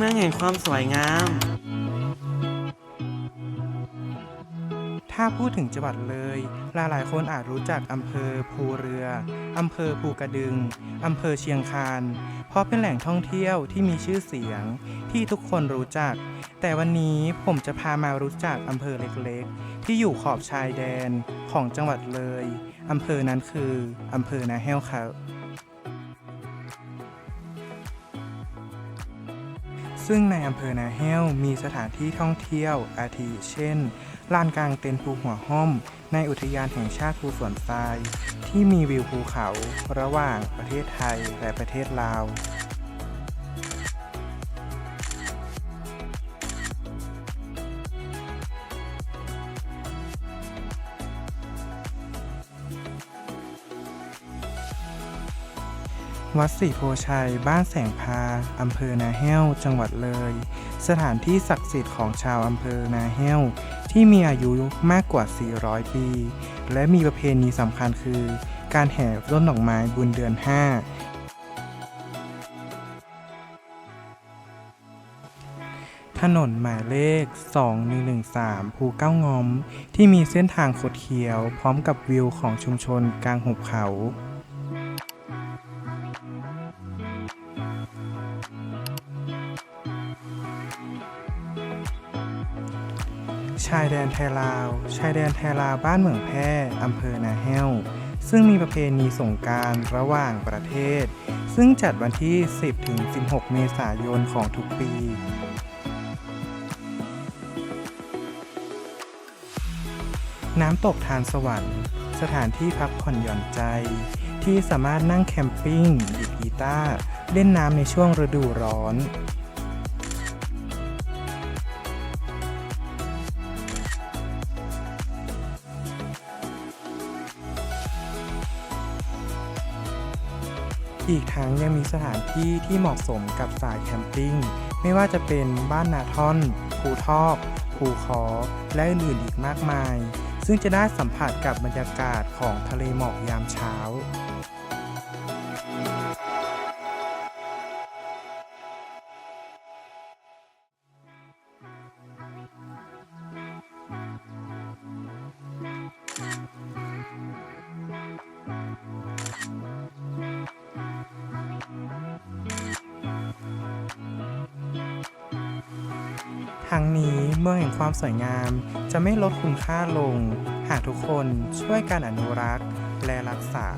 เมืองแห่งความสวยงาม ถ้าพูดถึงจังหวัดเลย หลายๆคนอาจรู้จักอำเภอภูเรือ อำเภอภูกระดึง อำเภอเชียงคาน เพราะเป็นแหล่งท่องเที่ยวที่มีชื่อเสียงที่ทุกคนรู้จัก แต่วันนี้ผมจะพามารู้จักอำเภอเล็กๆ ที่อยู่ขอบชายแดนของจังหวัดเลย อำเภอนั้นคืออำเภอนาแห้วครับ ซึ่งในอำเภอนาแห้วมีสถานที่ท่องเที่ยวอาทิเช่น ลานกลางเต็นท์ภูหัวห้อม ในอุทยานแห่งชาติภูสวนทราย ที่มีวิวภูเขาระหว่างประเทศไทยและประเทศลาว วัดศรีโพชัย บ้านแสงพา อำเภอนาแห้ว จังหวัดเลย สถานที่ศักดิ์สิทธิ์ของชาวอำเภอนาแห้ว ที่มีอายุมากกว่า 400 ปี และมีประเพณีสำคัญคือ การแห่ต้นดอกไม้บุญเดือน 5 ถนนหมายเลข 2113 ภูเก้างอม ที่มีเส้นทางคดเคี้ยว พร้อมกับวิวของชุมชนกลางหุบเขา ชายแดนไทยลาว ชายแดนไทยลาวบ้านเหมืองแพร่อำเภอนาแห้ว ซึ่งมีประเพณีสงการระหว่างประเทศ ซึ่งจัดวันที่ 10-16 เมษายนของทุกปีน้ำตกทานสวรรค์ สถานที่พักผ่อนหย่อนใจ ที่สามารถนั่งแคมปิ้งดีดกีตาร์เล่นน้ำในช่วงฤดูร้อน อีกทั้งยังมีสถานที่ที่เหมาะสมกับสายแคมปิ้ง ไม่ว่าจะเป็นบ้านนาท่อน ภูทอกภูคอ และอื่นๆอีกมากมาย ซึ่งจะได้สัมผัสกับบรรยากาศของทะเลหมอกยามเช้า ทั้งนี้เมืองแห่งความสวยงาม จะไม่ลดคุณค่าลง หากทุกคนช่วยการอนุรักษ์และรักษา